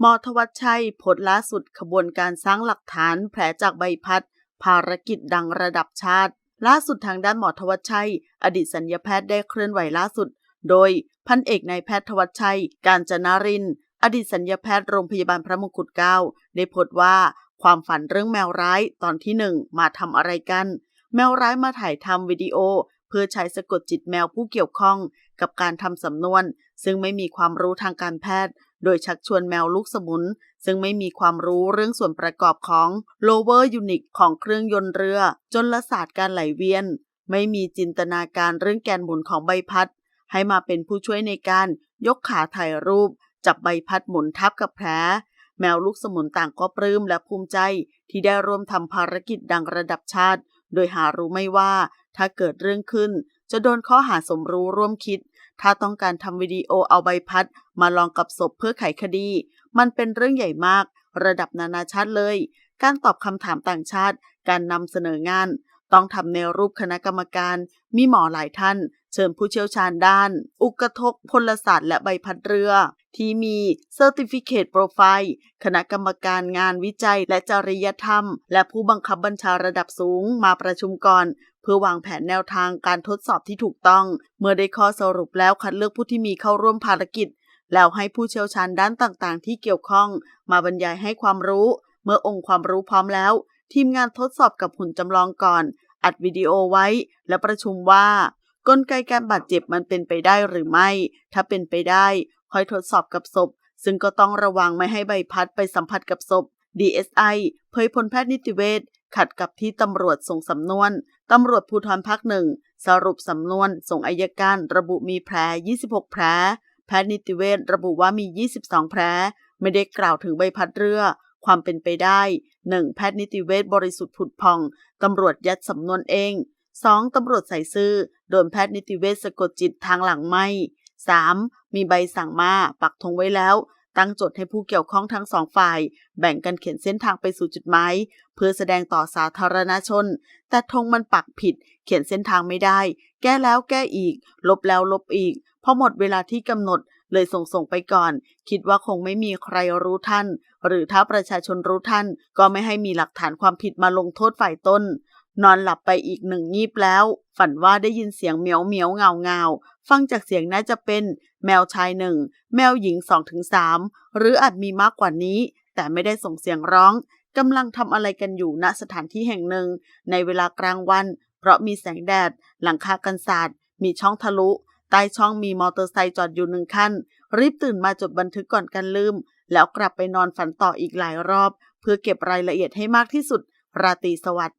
หมอทวัชชัยโพสล่าสุดขบวนการสร้างหลักฐานแผลจากใบพัด ภารกิจดังระดับชาติ ล่าสุดทางด้านหมอทวัชชัย อดีตสัญญาแพทย์ได้เคลื่อนไหวล่าสุด โดยพันเอกนายแพทย์ทวัชชัย การจนาริน อดีตสัญญาแพทย์โรงพยาบาลพระมงกุฎเกล้าได้โพสต์ว่า ความฝันเรื่องแมวร้ายตอนที่หนึ่งมาทำอะไรกัน แมวร้ายมาถ่ายทำวิดีโอ เพื่อใช้สะกดจิตแมวผู้เกี่ยวข้องกับการทำสำนวน ซึ่งไม่มีความรู้ทางการแพทย์ โดยชักชวนแมวลูกสมุน ซึ่งไม่มีความรู้เรื่องส่วนประกอบของ lower unit ของเครื่องยนต์เรือ จนละศาสตร์การไหลเวียน ไม่มีจินตนาการเรื่องแกนหมุนของใบพัด ให้มาเป็นผู้ช่วยในการยกขาถ่ายรูป จับใบพัดหมุนทับกับแผลแมวลูกสมุนต่างก็ปลื้มและภูมิใจที่ได้ร่วมทำภารกิจดังระดับชาติ โดยหารู้ไม่ว่า ถ้าเกิดเรื่องขึ้น จะโดนข้อหาสมรู้ร่วมคิด ถ้าต้องการทำวิดีโอเอาใบพัด มาลองกับศพเพื่อไขคดี มันเป็นเรื่องใหญ่มาก ระดับนานาชาติเลย การตอบคำถามต่างชาติ การนำเสนองาน ต้องทำในรูปคณะกรรมการ มีหมอหลายท่าน เชิญผู้เชี่ยวชาญด้าน อุกทกพลศาสตร์และใบพัดเรือ ที่มี Certificate Profile คณะกรรมการงานวิจัยและจริยธรรม และผู้บังคับบัญชาระดับสูงมาประชุมก่อน เพื่อวางแผนแนวทางการทดสอบที่ถูกต้อง เมื่อได้ข้อสรุปแล้วคัดเลือกผู้ที่มีเข้าร่วมภารกิจ แล้วให้ผู้เชี่ยวชาญด้านต่างๆ ที่เกี่ยวข้อง มาบรรยายให้ความรู้ เมื่อองค์ความรู้พร้อมแล้ว ทีมงานทดสอบกับหุ่นจำลองก่อน อัดวิดีโอไว้ และประชุมว่ากลไกการบาดเจ็บมันเป็นไปได้หรือไม่ ถ้าเป็นไปได้ คอยทดสอบกับศพ ซึ่งก็ต้องระวังไม่ให้ใบพัดไปสัมผัสกับศพ DSI เผยผลแพทย์นิติเวชขัดกับที่ตำรวจส่งสำนวน ตำรวจภูธรภาคหนึ่ง สรุปสำนวน ส่งอายการระบุมีแผล 26 แผล แพทย์นิติเวชระบุว่ามี 22 แผล ไม่ได้กล่าวถึงใบพัดเรือ ความเป็นไปได้ 1. แพทย์นิติเวชบริสุทธิ์ผุดพอง ตำรวจยัดสำนวนเอง 2. ตำรวจใส่ซื่อ โดนแพทย์นิติเวชสะกดจิตทางหลังไม่ 3. มีใบสั่งมาปักธงไว้แล้ว ตั้งโจทย์ให้ผู้เกี่ยวข้องทั้งสองฝ่าย แบ่งกันเขียนเส้นทางไปสู่จุดหมายเพื่อแสดงต่อสาธารณชน แต่ธงมันปักผิด เขียนเส้นทางไม่ได้ แก้แล้วแก้อีก ลบแล้วลบอีกพอหมดเวลาที่กำหนดเลยส่งส่งไปก่อน คิดว่าคงไม่มีใครรู้ท่าน หรือถ้าประชาชนรู้ท่าน ก็ไม่ให้มีหลักฐานความผิดมาลงโทษฝ่ายต้น นอนหลับไปอีกหนึ่งงีบแล้ว ฝันว่าได้ยินเสียงเหมียวเหมียวเงาเงาฟังจากเสียงน่าจะเป็น แมวชายหนึ่งแมวหญิงสองถึงสามหรืออาจมีมากกว่านี้ แต่ไม่ได้ส่งเสียงร้องกำลังทำอะไรกันอยู่ณสถานที่แห่งหนึ่ง ในเวลากลางวัน เพราะมีแสงแดด หลังคากันศาสตร์มีช่องทะลุ ใต้ช่องมีมอเตอร์ไซค์จอดอยู่หนึ่งคันรีบตื่นมาจดบันทึกก่อนกันลืม แล้วกลับไปนอนฝันต่ออีกหลายรอบ เพื่อเก็บรายละเอียดให้มากที่สุด ราตรีสวัสดิ์